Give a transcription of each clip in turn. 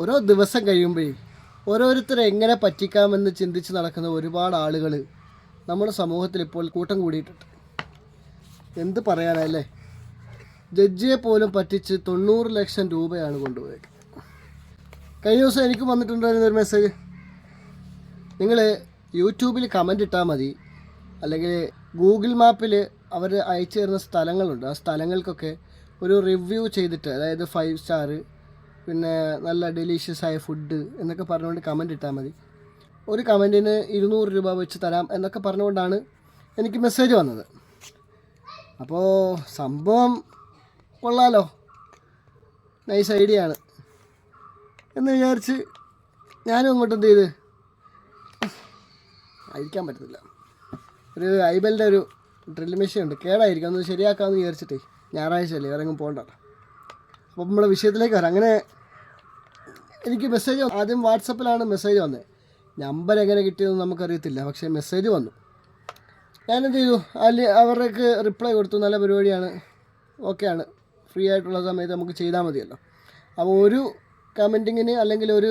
ഓരോ ദിവസം കഴിയുമ്പോഴേ ഓരോരുത്തരെ എങ്ങനെ പറ്റിക്കാമെന്ന് ചിന്തിച്ച് നടക്കുന്ന ഒരുപാട് ആളുകൾ നമ്മുടെ സമൂഹത്തിൽ ഇപ്പോൾ കൂട്ടം കൂടിയിട്ടുണ്ട്. എന്ത് പറയാനല്ലേ? ജഡ്ജിയെ പോലും പറ്റിച്ച് തൊണ്ണൂറ് ലക്ഷം രൂപയാണ് കൊണ്ടുപോയത്. കഴിഞ്ഞ ദിവസം എനിക്ക് വന്നിട്ടുണ്ടായിരുന്ന ഒരു മെസ്സേജ് നിങ്ങൾ യൂട്യൂബിൽ കമന്റ് ഇട്ടാൽ മതി. അല്ലെങ്കിൽ ഗൂഗിൾ മാപ്പിൽ അവർ അയച്ചു തരുന്ന സ്ഥലങ്ങളുണ്ട്. ആ സ്ഥലങ്ങൾക്കൊക്കെ ഒരു റിവ്യൂ ചെയ്തിട്ട് അതായത് ഫൈവ് സ്റ്റാർ പിന്നെ നല്ല ഡെലീഷ്യസ് ആയ ഫുഡ് എന്നൊക്കെ പറഞ്ഞുകൊണ്ട് കമന്റ് ഇട്ടാൽ മതി. ഒരു കമന്റിന് ഇരുന്നൂറ് രൂപ വെച്ച് തരാം എന്നൊക്കെ പറഞ്ഞുകൊണ്ടാണ് എനിക്ക് മെസ്സേജ് വന്നത്. അപ്പോൾ സംഭവം കൊള്ളാലോ. നൈസ് ഐഡിയ ആണ്. എന്ന് വിചാരിച്ച് ഞാനും അങ്ങോട്ട് എന്ത് ചെയ്ത്? അയക്കാൻ പറ്റത്തില്ല. ഒരു ഐബലിന്റെ ഒരു ഡ്രിൽ മെഷീൻ ഉണ്ട്. കേടായിരിക്കും. ഒന്ന് ശരിയാക്കാമെന്ന് വിചാരിച്ചിട്ടേ ഞായറാഴ്ച അല്ലേ ഇറങ്ങും പോകണ്ട. അപ്പോൾ നമ്മുടെ വിഷയത്തിലേക്ക് വരാം. അങ്ങനെ എനിക്ക് മെസ്സേജ് ആദ്യം വാട്സപ്പിലാണ് മെസ്സേജ് വന്നത് നമ്പർ എങ്ങനെ കിട്ടിയെന്ന് നമുക്കറിയത്തില്ല പക്ഷേ മെസ്സേജ് വന്നു. ഞാനെന്ത് ചെയ്തു അതിൽ അവർക്ക് റിപ്ലൈ കൊടുത്തു. നല്ല പരിപാടിയാണ്. ഓക്കെയാണ് ഫ്രീ ആയിട്ടുള്ള സമയത്ത് നമുക്ക് ചെയ്താൽ മതിയല്ലോ. അപ്പോൾ ഒരു കമന്റിങ്ങിന് അല്ലെങ്കിൽ ഒരു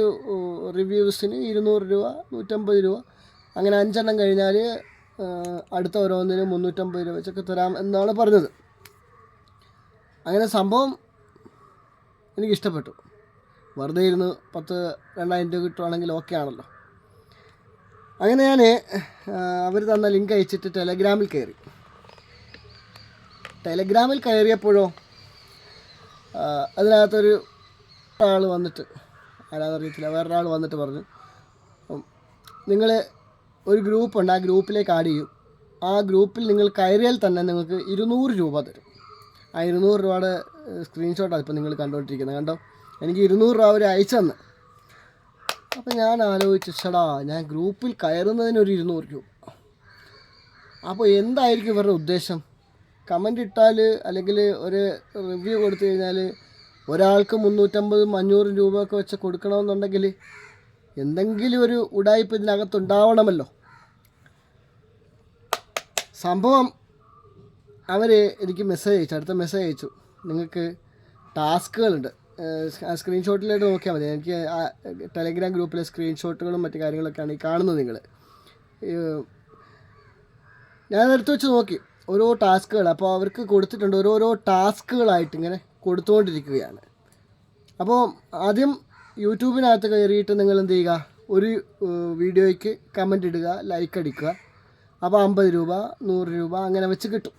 റിവ്യൂസിന് ഇരുന്നൂറ് രൂപ നൂറ്റമ്പത് രൂപ അങ്ങനെ അഞ്ചെണ്ണം കഴിഞ്ഞാൽ അടുത്ത ഓരോന്നിന് മുന്നൂറ്റമ്പത് രൂപ വെച്ചൊക്കെ തരാം എന്നാണ് പറഞ്ഞത്. അങ്ങനെ സംഭവം എനിക്കിഷ്ടപ്പെട്ടു. വെറുതെ ഇരുന്ന് പത്ത് രണ്ടായിരം രൂപ കിട്ടുവാണെങ്കിൽ ഓക്കെ ആണല്ലോ. അങ്ങനെ ഞാൻ അവർ തന്ന ലിങ്ക് അയച്ചിട്ട് ടെലഗ്രാമിൽ കയറി. ടെലഗ്രാമിൽ കയറിയപ്പോഴോ അതിനകത്തൊരു ആൾ വന്നിട്ട് ആരാന്നറിയത്തില്ല വേറൊരാൾ വന്നിട്ട് പറഞ്ഞു നിങ്ങൾ ഒരു ഗ്രൂപ്പുണ്ട് ആ ഗ്രൂപ്പിലേക്ക് ആഡ് ചെയ്യും. ആ ഗ്രൂപ്പിൽ നിങ്ങൾ കയറിയാൽ തന്നെ നിങ്ങൾക്ക് ഇരുന്നൂറ് രൂപ തരും. ആ ഇരുന്നൂറ് രൂപയുടെ സ്ക്രീൻഷോട്ടാണ് ഇപ്പോൾ നിങ്ങൾ കണ്ടുകൊണ്ടിരിക്കുന്നത് കണ്ടോ? എനിക്ക് ഇരുന്നൂറ് രൂപ അവർ അയച്ചു തന്നെ. അപ്പോൾ ഞാൻ ആലോചിച്ചു ചേടാ ഞാൻ ഗ്രൂപ്പിൽ കയറുന്നതിന് ഒരു ഇരുന്നൂറ് രൂപ. അപ്പോൾ എന്തായിരിക്കും ഇവരുടെ ഉദ്ദേശം? കമന്റ് ഇട്ടാൽ അല്ലെങ്കിൽ ഒരു റിവ്യൂ കൊടുത്തു കഴിഞ്ഞാൽ ഒരാൾക്ക് മുന്നൂറ്റമ്പതും അഞ്ഞൂറും രൂപയൊക്കെ വെച്ച് കൊടുക്കണമെന്നുണ്ടെങ്കിൽ എന്തെങ്കിലും ഒരു ഉടായ്പ ഇതിനകത്തുണ്ടാവണമല്ലോ. സംഭവം അവർ എനിക്ക് മെസ്സേജ് അയച്ചു അടുത്ത മെസ്സേജ് അയച്ചു. നിങ്ങൾക്ക് ടാസ്കുകളുണ്ട്. സ്ക്രീൻഷോട്ടിലായിട്ട് നോക്കിയാൽ മതി. എനിക്ക് ടെലിഗ്രാം ഗ്രൂപ്പിലെ സ്ക്രീൻഷോട്ടുകളും മറ്റു കാര്യങ്ങളൊക്കെയാണ് ഈ കാണുന്നത് നിങ്ങൾ ഞാൻ എടുത്ത് വെച്ച് നോക്കി. ഓരോ ടാസ്കുകൾ അപ്പോൾ അവർക്ക് കൊടുത്തിട്ടുണ്ട് ഓരോരോ ടാസ്കുകളായിട്ട് ഇങ്ങനെ കൊടുത്തുകൊണ്ടിരിക്കുകയാണ്. അപ്പോൾ ആദ്യം യൂട്യൂബിനകത്ത് കയറിയിട്ട് നിങ്ങൾ എന്ത് ചെയ്യുക? ഒരു വീഡിയോയ്ക്ക് കമന്റ് ഇടുക ലൈക്ക് അടിക്കുക. അപ്പോൾ അമ്പത് രൂപ നൂറ് രൂപ അങ്ങനെ വെച്ച് കിട്ടും.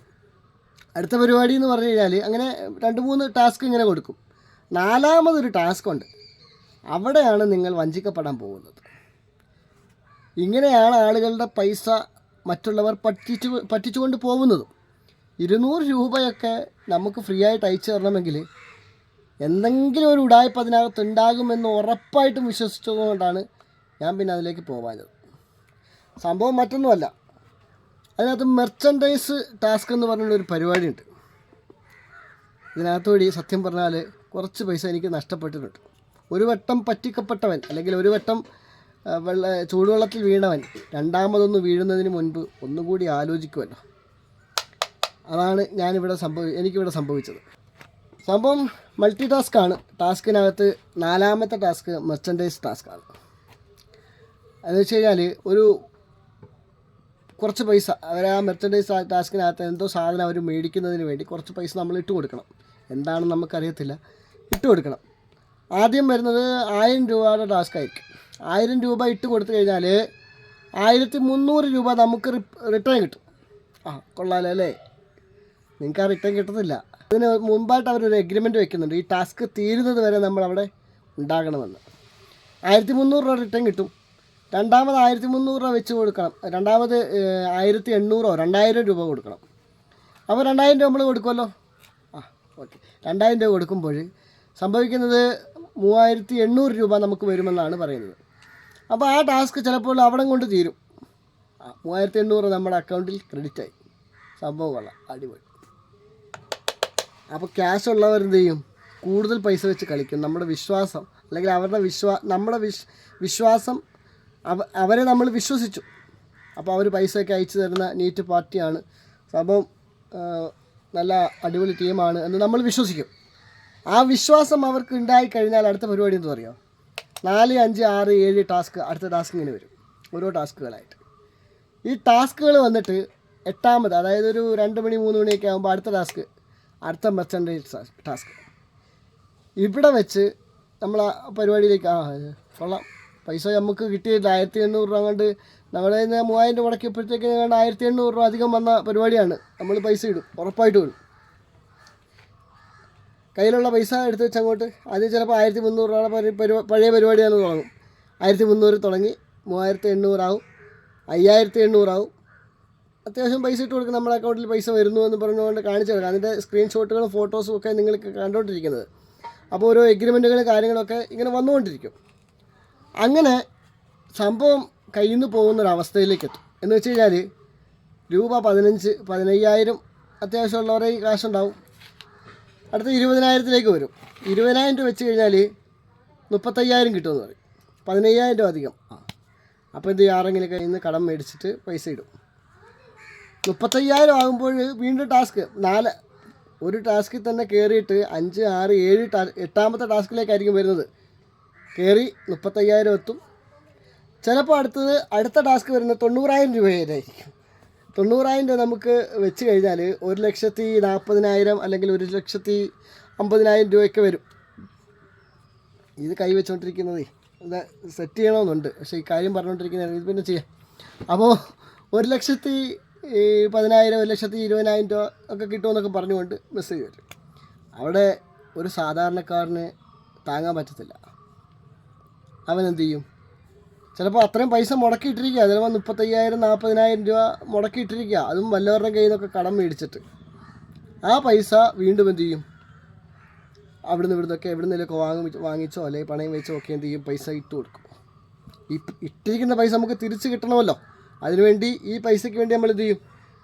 അടുത്ത പരിപാടി എന്ന് പറഞ്ഞു കഴിഞ്ഞാൽ അങ്ങനെ രണ്ട് മൂന്ന് ടാസ്ക് ഇങ്ങനെ കൊടുക്കും. നാലാമതൊരു ടാസ്ക് ഉണ്ട് അവിടെയാണ് നിങ്ങൾ വഞ്ചിക്കപ്പെടാൻ പോകുന്നത്. ഇങ്ങനെയാണ് ആളുകളുടെ പൈസ മറ്റുള്ളവർ പറ്റിച്ചു പറ്റിച്ചുകൊണ്ട് പോകുന്നതും. ഇരുന്നൂറ് രൂപയൊക്കെ നമുക്ക് ഫ്രീ ആയിട്ട് അയച്ചു തരണമെങ്കിൽ എന്തെങ്കിലും ഒരു ഉടായ്പ അതിനകത്ത് ഉണ്ടാകുമെന്ന് ഉറപ്പായിട്ടും വിശ്വസിച്ചതുകൊണ്ടാണ് ഞാൻ പിന്നെ അതിലേക്ക് പോകാഞ്ഞത് സംഭവം മറ്റൊന്നുമല്ല. അതിനകത്ത് മെർച്ചൻഡൈസ് ടാസ്ക് എന്ന് പറഞ്ഞുള്ളൊരു പരിപാടിയുണ്ട്. ഇതിനകത്തുകൂടി സത്യം പറഞ്ഞാൽ കുറച്ച് പൈസ എനിക്ക് നഷ്ടപ്പെട്ടിട്ടുണ്ട്. ഒരു വട്ടം പറ്റിക്കപ്പെട്ടവൻ അല്ലെങ്കിൽ ഒരു വട്ടം വെള്ള ചൂടുവെള്ളത്തിൽ വീണവൻ രണ്ടാമതൊന്ന് വീഴുന്നതിന് മുൻപ് ഒന്നുകൂടി ആലോചിക്കുമല്ലോ അതാണ് ഞാനിവിടെ സംഭവി എനിക്കിവിടെ സംഭവിച്ചത്. സംഭവം മൾട്ടി ടാസ്ക് ആണ്. ടാസ്കിനകത്ത് നാലാമത്തെ ടാസ്ക് മെർച്ചൻഡൈസ് ടാസ്ക് ആണ്. എന്ന് വെച്ച് കഴിഞ്ഞാൽ ഒരു കുറച്ച് പൈസ അവർ ആ മെർച്ചൻഡൈസ് ടാസ്കിനകത്ത് എന്തോ സാധനം അവർ മേടിക്കുന്നതിന് വേണ്ടി കുറച്ച് പൈസ നമ്മൾ ഇട്ട് കൊടുക്കണം എന്താണെന്ന് നമുക്കറിയത്തില്ല. ഇട്ട് കൊടുക്കണം. ആദ്യം വരുന്നത് ആയിരം രൂപയുടെ ടാസ്ക് ആയിരിക്കും. ആയിരം രൂപ ഇട്ട് കൊടുത്തു കഴിഞ്ഞാൽ ആയിരത്തി മുന്നൂറ് രൂപ നമുക്ക് റിട്ടേൺ കിട്ടും. ആ കൊള്ളാലോ അല്ലേ? നിങ്ങൾക്ക് ആ റിട്ടേൺ കിട്ടത്തില്ല. അതിന് മുമ്പായിട്ട് അവരൊരു എഗ്രിമെന്റ് വെക്കുന്നുണ്ട്. ഈ ടാസ്ക് തീരുന്നത് വരെ നമ്മൾ അവിടെ ഉണ്ടാകണമെന്ന്. ആയിരത്തി മുന്നൂറ് രൂപ റിട്ടേൺ കിട്ടും. രണ്ടാമത് ആയിരത്തി മുന്നൂറ് രൂപ വെച്ച് കൊടുക്കണം. രണ്ടാമത് ആയിരത്തി എണ്ണൂറോ രണ്ടായിരം രൂപ കൊടുക്കണം. അപ്പോൾ രണ്ടായിരം രൂപ നമ്മൾ കൊടുക്കുമല്ലോ ആ ഓക്കെ. രണ്ടായിരം രൂപ കൊടുക്കുമ്പോൾ സംഭവിക്കുന്നത് മൂവായിരത്തി എണ്ണൂറ് രൂപ നമുക്ക് വരുമെന്നാണ് പറയുന്നത്. അപ്പോൾ ആ ടാസ്ക് ചിലപ്പോൾ അവിടെ കൊണ്ട് തീരും. മൂവായിരത്തി എണ്ണൂറ് നമ്മുടെ അക്കൗണ്ടിൽ ക്രെഡിറ്റ് ആയി. സംഭവം കൊള്ളാം. അടിപൊളി. അപ്പോൾ ക്യാഷ് ഉള്ളവർ എന്ത് ചെയ്യും? കൂടുതൽ പൈസ വെച്ച് കളിക്കും. നമ്മുടെ വിശ്വാസം അല്ലെങ്കിൽ അവരുടെ വിശ്വാ നമ്മുടെ വിശ് വിശ്വാസം അവ അവരെ നമ്മൾ വിശ്വസിച്ചു. അപ്പോൾ അവർ പൈസയൊക്കെ അയച്ചു തരുന്ന നീറ്റ് പാർട്ടിയാണ് സംഭവം നല്ല അടിപൊളി ടീമാണ് എന്ന് നമ്മൾ വിശ്വസിക്കും. ആ വിശ്വാസം അവർക്ക് ഉണ്ടായി കഴിഞ്ഞാൽ അടുത്ത പരിപാടി എന്താ പറയുക നാല് അഞ്ച് ആറ് ഏഴ് ടാസ്ക് അടുത്ത ടാസ്ക് ഇങ്ങനെ വരും. ഓരോ ടാസ്കുകളായിട്ട്. ഈ ടാസ്കുകൾ വന്നിട്ട് എട്ടാമത് അതായത് ഒരു രണ്ട് മണി മൂന്ന് മണിയൊക്കെ ആകുമ്പോൾ അടുത്ത ടാസ്ക് അടുത്ത മെർച്ചൻഡൈസ് ടാസ്ക്. ഇവിടെ വെച്ച് നമ്മൾ ആ പരിപാടിയിലേക്ക് ആ കൊള്ളാം. പൈസ നമുക്ക് കിട്ടിയില്ല ആയിരത്തി എണ്ണൂറ് രൂപ കൊണ്ട് നമ്മളെ മൂവായിരം രൂപ മുടക്കിയപ്പോഴത്തേക്ക് ആയിരത്തി എണ്ണൂറ് രൂപ അധികം വന്ന പരിപാടിയാണ്. നമ്മൾ പൈസ ഇടും. ഉറപ്പായിട്ട് ഇടും. കയ്യിലുള്ള പൈസ എടുത്ത് വെച്ച് അങ്ങോട്ട്. ആദ്യം ചിലപ്പോൾ ആയിരത്തി മുന്നൂറ് രൂപയുടെ പഴയ പരിപാടിയാണ് തുടങ്ങും ആയിരത്തി മുന്നൂറ് തുടങ്ങി മൂവായിരത്തി എണ്ണൂറാവും അയ്യായിരത്തി എണ്ണൂറാവും അത്യാവശ്യം പൈസ ഇട്ട് കൊടുക്കും നമ്മുടെ അക്കൗണ്ടിൽ പൈസ വരുന്നു എന്ന് പറഞ്ഞുകൊണ്ട് കാണിച്ചു കൊടുക്കാം അതിന്റെ സ്ക്രീൻഷോട്ടുകളും ഫോട്ടോസും ഒക്കെ നിങ്ങൾക്ക് കണ്ടുകൊണ്ടിരിക്കുന്നത് അപ്പോൾ ഓരോ എഗ്രിമെന്റുകളും കാര്യങ്ങളൊക്കെ ഇങ്ങനെ വന്നുകൊണ്ടിരിക്കും. അങ്ങനെ സംഭവം കയ്യിൽ നിന്ന് പോകുന്നൊരവസ്ഥയിലേക്ക് എത്തും എന്ന് വെച്ച് കഴിഞ്ഞാൽ രൂപ പതിനഞ്ച് പതിനയ്യായിരം അത്യാവശ്യമുള്ളവരെ ഈ കാശുണ്ടാവും. അടുത്ത ഇരുപതിനായിരത്തിലേക്ക് വരും. ഇരുപതിനായിരം രൂപ വെച്ച് കഴിഞ്ഞാൽ മുപ്പത്തയ്യായിരം കിട്ടുമെന്ന് പറയും. പതിനയ്യായിരം രൂപ അധികം. ആ. അപ്പോൾ എന്ത് ചെയ്യും? ആരെങ്കിലും കടം മേടിച്ചിട്ട് പൈസ ഇടും. മുപ്പത്തയ്യായിരം ആകുമ്പോൾ വീണ്ടും ടാസ്ക്. നാല് ഒരു ടാസ്കിൽ തന്നെ കയറിയിട്ട് അഞ്ച് ആറ് ഏഴ് ടാ എട്ടാമത്തെ ടാസ്കിലേക്കായിരിക്കും വരുന്നത്. കയറി മുപ്പത്തയ്യായിരം എത്തും. ചിലപ്പോൾ അടുത്തത് അടുത്ത ടാസ്ക് വരുന്നത് തൊണ്ണൂറായിരം രൂപയായിരിക്കും തൊണ്ണൂറായിരം രൂപ നമുക്ക് വെച്ച് കഴിഞ്ഞാൽ ഒരു ലക്ഷത്തി നാൽപ്പതിനായിരം അല്ലെങ്കിൽ ഒരു ലക്ഷത്തി അമ്പതിനായിരം രൂപയൊക്കെ വരും. ഇത് കൈ വെച്ചുകൊണ്ടിരിക്കുന്നത് ഇത് സെറ്റ് ചെയ്യണമെന്നുണ്ട്. പക്ഷേ ഈ കാര്യം പറഞ്ഞുകൊണ്ടിരിക്കുന്ന ഇത് പിന്നെ ചെയ്യാം. അപ്പോൾ ഒരു ലക്ഷത്തി പതിനായിരം ഒരു ലക്ഷത്തി ഇരുപതിനായിരം രൂപ ഒക്കെ കിട്ടുമെന്നൊക്കെ പറഞ്ഞുകൊണ്ട് മെസ്സേജ് വരും അവിടെ ഒരു സാധാരണക്കാരന് താങ്ങാൻ പറ്റത്തില്ല. അവൻ എന്ത് ചെയ്യും? ചിലപ്പോൾ അത്രയും പൈസ മുടക്കിയിട്ടിരിക്കുക. ചിലപ്പോൾ മുപ്പത്തയ്യായിരം നാൽപ്പതിനായിരം രൂപ മുടക്കിയിട്ടിരിക്കുക. അതും വല്ലവരുടെ കയ്യിൽ നിന്നൊക്കെ കടം മേടിച്ചിട്ട്. ആ പൈസ വീണ്ടും എന്ത് ചെയ്യും? അവിടുന്ന് ഇവിടുന്നൊക്കെ നിന്നൊക്കെ വാങ്ങി വാങ്ങിച്ചോ അല്ലെങ്കിൽ പണയം വെച്ചോ ഒക്കെ എന്ത് ചെയ്യും? പൈസ ഇട്ട് കൊടുക്കും. ഈ ഇട്ടിരിക്കുന്ന പൈസ നമുക്ക് തിരിച്ച് കിട്ടണമല്ലോ. അതിനുവേണ്ടി ഈ പൈസയ്ക്ക് വേണ്ടി നമ്മൾ എന്ത് ചെയ്യും?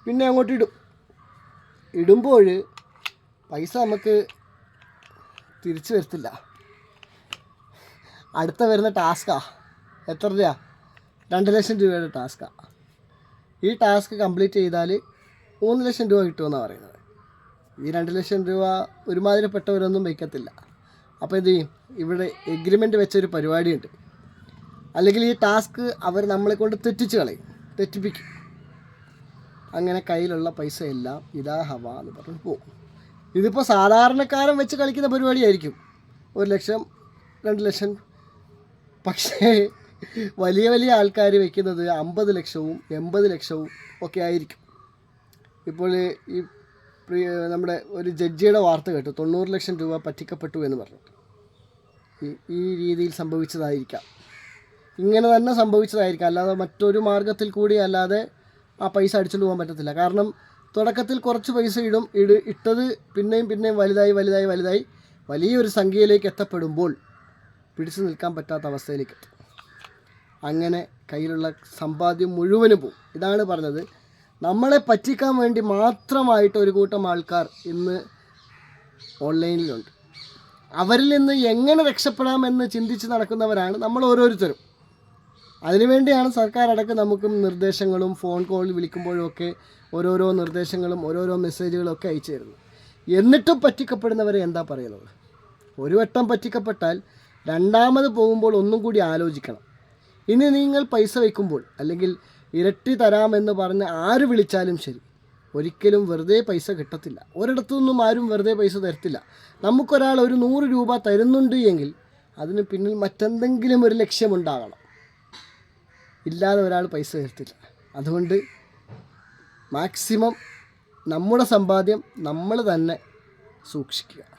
പിന്നെ അങ്ങോട്ട് ഇടും. ഇടുമ്പോൾ പൈസ നമുക്ക് തിരിച്ചു വരത്തില്ല. അടുത്ത വരുന്ന ടാസ്കാ എത്ര രൂപ രണ്ട് ലക്ഷം രൂപയുടെ ടാസ്ക്കാണ് ഈ ടാസ്ക് കംപ്ലീറ്റ് ചെയ്താൽ മൂന്ന് ലക്ഷം രൂപ കിട്ടുമെന്നാണ് പറയുന്നത്. ഈ രണ്ട് ലക്ഷം രൂപ ഒരുമാതിരിപ്പെട്ടവരൊന്നും വയ്ക്കത്തില്ല. അപ്പോൾ ചെയ്യും? ഇവിടെ എഗ്രിമെന്റ് വെച്ചൊരു പരിപാടിയുണ്ട്. അല്ലെങ്കിൽ ഈ ടാസ്ക് അവർ നമ്മളെ കൊണ്ട് തെറ്റിച്ച് കളയും. തെറ്റിപ്പിക്കും. അങ്ങനെ കയ്യിലുള്ള പൈസ എല്ലാം ഇതാ ഹവ എന്ന് പറഞ്ഞ് പോകും ഇതിപ്പോൾ സാധാരണക്കാരൻ വെച്ച് കളിക്കുന്ന പരിപാടിയായിരിക്കും. ഒരു ലക്ഷം രണ്ട് ലക്ഷം. പക്ഷേ വലിയ വലിയ ആൾക്കാർ വെക്കുന്നത് അമ്പത് ലക്ഷവും എൺപത് ലക്ഷവും ഒക്കെ ആയിരിക്കും. ഇപ്പോൾ ഈ പ്രിയ നമ്മുടെ ഒരു ജഡ്ജിയുടെ വാർത്ത കേട്ടു. തൊണ്ണൂറ് ലക്ഷം രൂപ പറ്റിക്കപ്പെട്ടു എന്ന് പറഞ്ഞു. ഈ രീതിയിൽ സംഭവിച്ചതായിരിക്കാം. ഇങ്ങനെ തന്നെ സംഭവിച്ചതായിരിക്കാം. അല്ലാതെ മറ്റൊരു മാർഗത്തിൽ കൂടി അല്ലാതെ ആ പൈസ അടിച്ചുകൊണ്ട് പോകാൻ പറ്റത്തില്ല. കാരണം തുടക്കത്തിൽ കുറച്ച് പൈസ ഇടും ഇട് ഇട്ടത് പിന്നെയും പിന്നെയും വലുതായി വലുതായി വലുതായി വലിയൊരു സംഖ്യയിലേക്ക് എത്തപ്പെടുമ്പോൾ പിടിച്ചു നിൽക്കാൻ പറ്റാത്ത അവസ്ഥയിലേക്ക് എത്തും. അങ്ങനെ കയ്യിലുള്ള സമ്പാദ്യം മുഴുവനും പോകും ഇതാണ് പറഞ്ഞത്. നമ്മളെ പറ്റിക്കാൻ വേണ്ടി മാത്രമായിട്ട് ഒരു കൂട്ടം ആൾക്കാർ ഇന്ന് ഓൺലൈനിലുണ്ട്. അവരിൽ നിന്ന് എങ്ങനെ രക്ഷപ്പെടാമെന്ന് ചിന്തിച്ച് നടക്കുന്നവരാണ് നമ്മൾ ഓരോരുത്തരും. അതിനുവേണ്ടിയാണ് സർക്കാർ അടക്കം നമുക്കും നിർദ്ദേശങ്ങളും ഫോൺ കോൾ വിളിക്കുമ്പോഴും ഒക്കെ ഓരോരോ നിർദ്ദേശങ്ങളും ഓരോരോ മെസ്സേജുകളൊക്കെ അയച്ചു തരുന്നത്. എന്നിട്ടും പറ്റിക്കപ്പെടുന്നവരെ എന്താ പറയുന്നത്? ഒരു വട്ടം പറ്റിക്കപ്പെട്ടാൽ രണ്ടാമത് പോകുമ്പോൾ ഒന്നും കൂടി ആലോചിക്കണം. ഇനി നിങ്ങൾ പൈസ വയ്ക്കുമ്പോൾ അല്ലെങ്കിൽ ഇരട്ടി തരാമെന്ന് പറഞ്ഞ് ആര് വിളിച്ചാലും ശരി. ഒരിക്കലും വെറുതെ പൈസ കിട്ടത്തില്ല. ഒരിടത്തു നിന്നും ആരും വെറുതെ പൈസ തരത്തില്ല. നമുക്കൊരാൾ ഒരു നൂറ് രൂപ തരുന്നുണ്ട് എങ്കിൽ അതിന് പിന്നിൽ മറ്റെന്തെങ്കിലും ഒരു ലക്ഷ്യമുണ്ടാകണം ഇല്ലാതെ ഒരാൾ പൈസ തരത്തില്ല. അതുകൊണ്ട് മാക്സിമം നമ്മുടെ സമ്പാദ്യം നമ്മൾ തന്നെ സൂക്ഷിക്കുക.